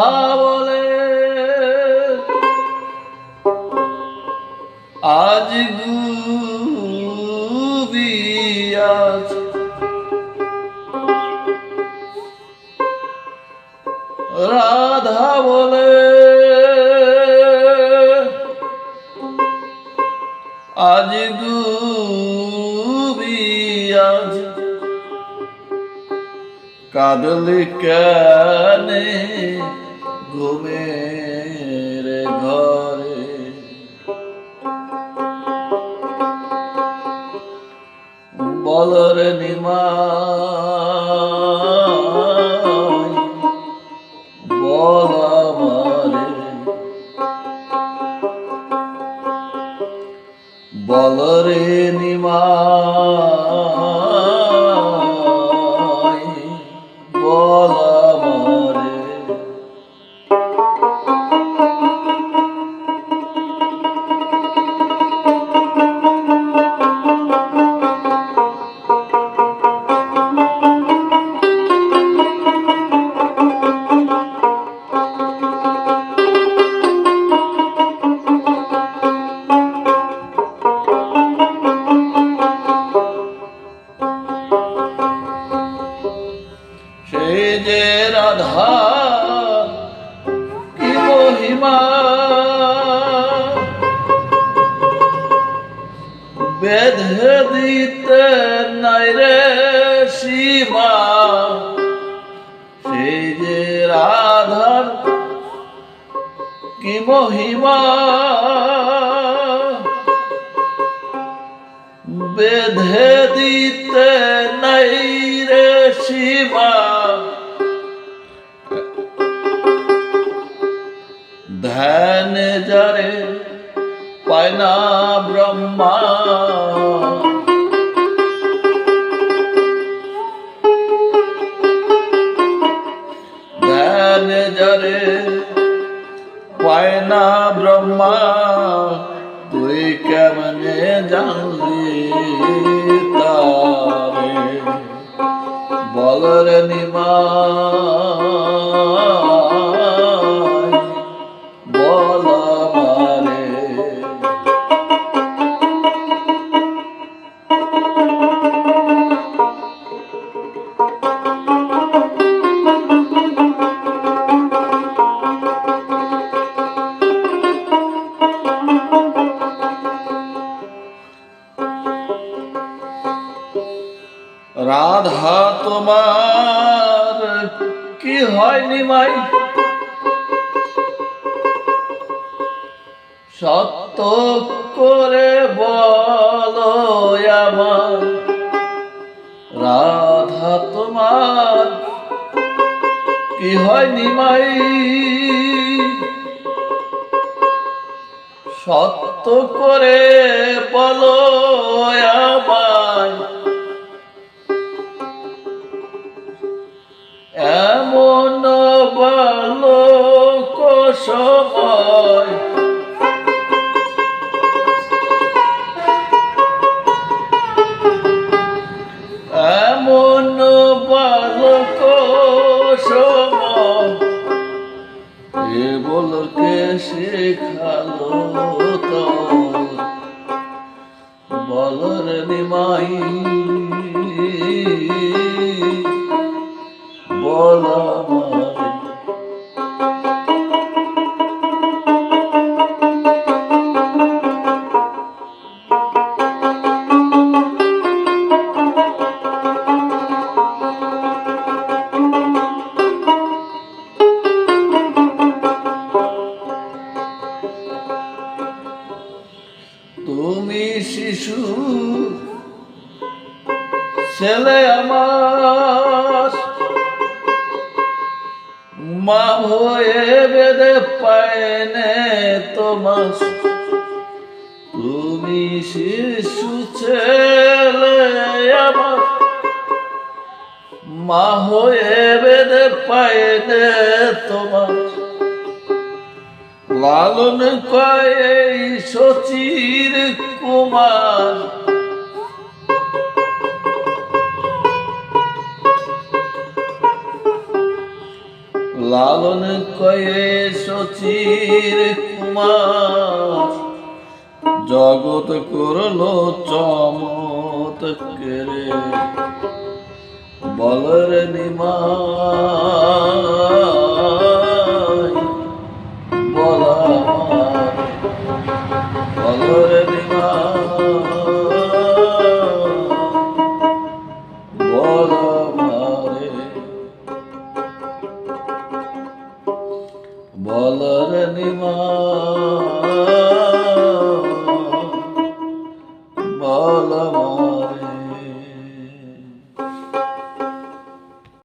রাধা বলে। আজ রাধা বলে। আজ গুবিয়াছ কাদলি কানে? ঘুমের ঘরে। বলর নিমা বলরে নিমা বেঁধে দিতে নাই রে সীমা সে যে রাধার কি মহিমা? বেঁধে দিতে নাই রে সীমা ধ্যান যারে পায় না ব্রহ্মা। যারে। পায় না ব্রহ্মা তুই কেমনে জানলি তারে? বলরে নিমা। রাধা তোমার, কি হয় নিমাই সত্য করে বলো আমার, রাধা তোমার, কি হয় নিমাই সত্য করে বলো আমায় এমন বালক সময় এমন বালক সময় বলকে শেখালো তো বলর নিমাই। ছেলে আমার। মা হয়ে বেদে পায়নে তোমার। তুমি শিশু ছেলে আমার। মা হয়ে বেদে পায়নে তোমার। লালন কয় সচির কুমার। লালন কয়ে সচির কুমার। জগৎ করল চমত কেরে বলর নিমাই বলা বলর Ağlarım ağlarım